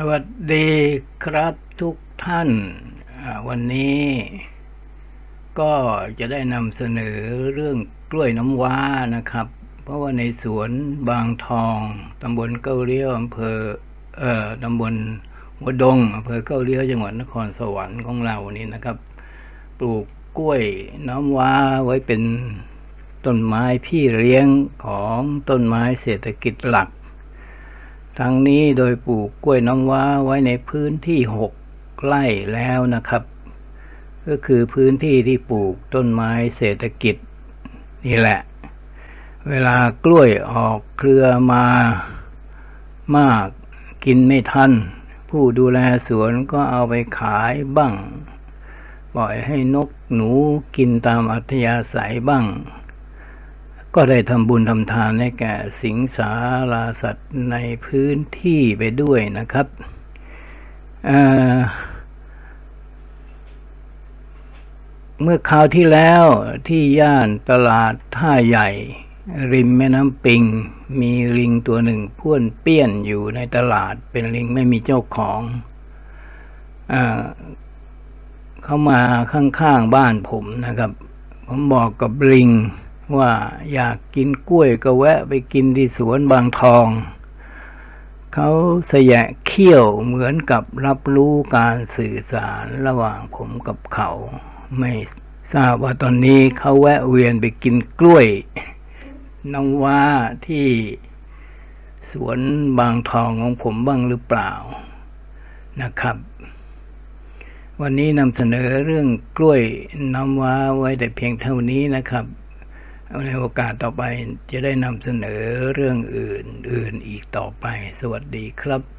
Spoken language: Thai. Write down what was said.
สวัสดีครับทุกท่าน วันนี้ก็จะได้นำเสนอเรื่องกล้วยน้ำว้านะครับ เพราะว่าในสวนบางทองตำบลเก้าเลี้ยวอำเภอเอ่อตำบลหัวดงอำเภอเก้าเลี้ยวจังหวัดนครสวรรค์ของเรานี่นะครับ ปลูกกล้วยน้ำว้าไว้เป็นต้นไม้พี่เลี้ยงของต้นไม้เศรษฐกิจหลัก ทั้งนี้โดยปลูกกล้วยน้ำว้าไว้ในพื้นที่หกไร่แล้วนะครับ ก็คือพื้นที่ที่ปลูกต้นไม้เศรษฐกิจนี่แหละ เวลากล้วยออกเครือมามากกินไม่ทัน ผู้ดูแลสวนก็เอาไปขายบ้าง ปล่อยให้นกหนูกินตามอัธยาศัยบ้าง ก็ได้ทำบุญทำทานให้แก่สิงสาราสัตว์ในพื้นที่ไปด้วยนะครับเเมื่อคราวที่แล้วที่ย่านตลาดท่าใหญ่ ริมแม่น้ำปิง มีลิงตัวหนึ่งพ่วนเปี้ยนอยู่ในตลาดเป็นลิงไม่มีเจ้าของอเข้ามาข้างๆบ้านผมนะครับ ผมบอกกับลิง ว่าอยากกินกล้วยก็แวะไปกินที่สวนบางทอง เขาเสยะเขี้ยวเหมือนกับรับรู้การสื่อสารระหว่างผมกับเขา ไม่ทราบว่าตอนนี้เขาแวะเวียนไปกินกล้วยน้ำว้าที่สวนบางทองของผมบ้างหรือเปล่านะครับ วันนี้นำเสนอเรื่องกล้วยน้ำว้าไว้แต่เพียงเท่านี้นะครับ ในโอกาสต่อไปจะได้นำเสนอเรื่องอื่นอื่นอีกต่อไป สวัสดีครับ